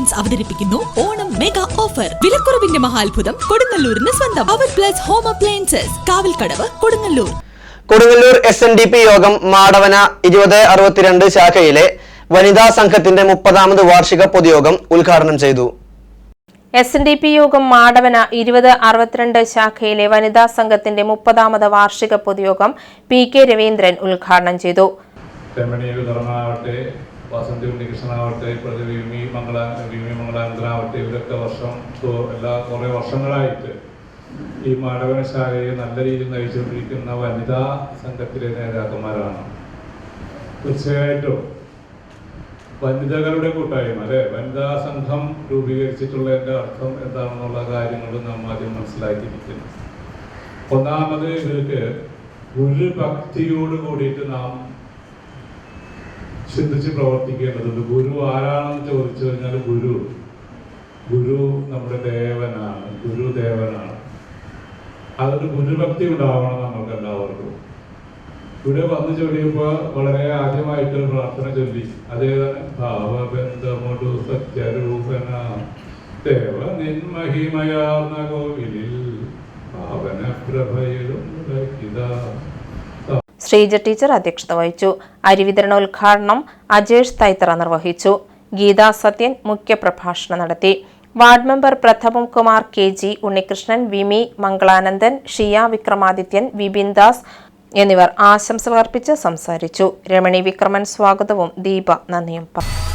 Appliance അവതരിപ്പിക്കുന്നു Onam mega offer വിലക്കുറവിന്റെ മഹാത്ഭുതം കൊടുങ്ങല്ലൂരിന് സ്വന്തം. Power plus home appliances Kavalkadavu Kodungallur. Kodungallur S N D P യോഗം മാടവന ഇരുപത് അറുപത്തിരണ്ട് ശാഖയിലെ വനിതാ സംഘത്തിന്റെ മുപ്പതാമത് വാർഷിക പൊതുയോഗം ഉദ്ഘാടനം ചെയ്തു. എസ് എൻ ഡി പി യോഗം മാടവന ഇരുപത് അറുപത്തിരണ്ട് ശാഖയിലെ വനിതാ സംഘത്തിന്റെ മുപ്പതാമത് വാർഷിക പൊതുയോഗം പി കെ രവീന്ദ്രൻ ഉദ്ഘാടനം ചെയ്തു. വസന്തി ഉണ്ണികൃഷ്ണനാവട്ടെ ഇപ്പോഴത്തെ വിമി മംഗള വിമി മംഗളാനന്ദനാവട്ടെ ഇവരൊക്കെ വർഷം എല്ലാ കുറേ വർഷങ്ങളായിട്ട് ഈ മാടവനശാലയെ നല്ല രീതിയിൽ നയിച്ചുകൊണ്ടിരിക്കുന്ന വനിതാ സംഘത്തിലെ നേതാക്കന്മാരാണ്. തീർച്ചയായിട്ടും വനിതകളുടെ കൂട്ടായ്മ അല്ലെ? വനിതാ സംഘം രൂപീകരിച്ചിട്ടുള്ളതിന്റെ അർത്ഥം എന്താണെന്നുള്ള കാര്യങ്ങൾ നാം ആദ്യം മനസ്സിലാക്കിയിരിക്കുന്നു. ഒന്നാമത് ഇവർക്ക് ഗുരുഭക്തിയോട് കൂടിയിട്ട് നാം ചിന്തിച്ച് പ്രവർത്തിക്കേണ്ടതുണ്ട്. ഗുരു ആരാണെന്ന് ചോദിച്ചു കഴിഞ്ഞാൽ ഗുരു. ഗുരു നമ്മുടെ ദേവനാണ്. ഗുരുദേവനാണ് അതൊരു ഗുരുഭക്തി ഉണ്ടാവണം നമ്മൾക്ക് എല്ലാവർക്കും. ഇവിടെ വന്നു ചൊല്ലിയപ്പോൾ വളരെ ആദ്യമായിട്ട് പ്രാർത്ഥന ചൊല്ലി. അതേതാണ് ഭാവബന്ധമൊടു സത്യരൂപന. ദേവ നിന്മഹിമയാർന്ന കോവിലിൽ ഭാവന പ്രഭയിലും ശ്രീജ ടീച്ചർ അധ്യക്ഷത വഹിച്ചു. അരിവിതരണോദ്ഘാടനം അജേഷ് തൈത്തറ നിർവഹിച്ചു. ഗീതാ സത്യൻ മുഖ്യപ്രഭാഷണം നടത്തി. വാർഡ് മെമ്പർ പ്രഥമം കുമാർ കെ ജി ഉണ്ണികൃഷ്ണൻ വിമി മംഗളാനന്ദൻ ഷിയ വിക്രമാദിത്യൻ വിപിൻ ദാസ് എന്നിവർ ആശംസകൾ അർപ്പിച്ച് സംസാരിച്ചു. രമണി വിക്രമൻ സ്വാഗതവും. ദീപ നന്ദിയും പറഞ്ഞു.